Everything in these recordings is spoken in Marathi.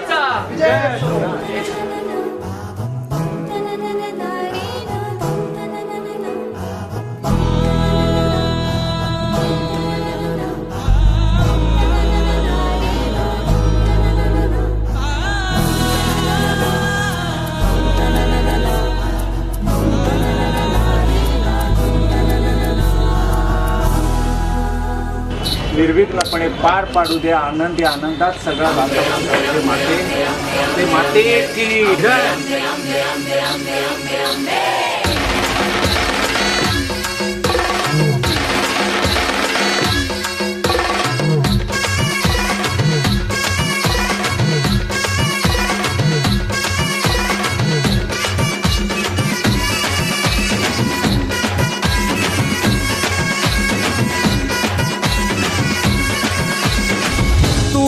진짜. 이제. निर्विघ्नपणे पार पाडू द्या. आनंदी आनंदात सगळा वातावरण माते. ते माते की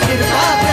Bekir Fatih.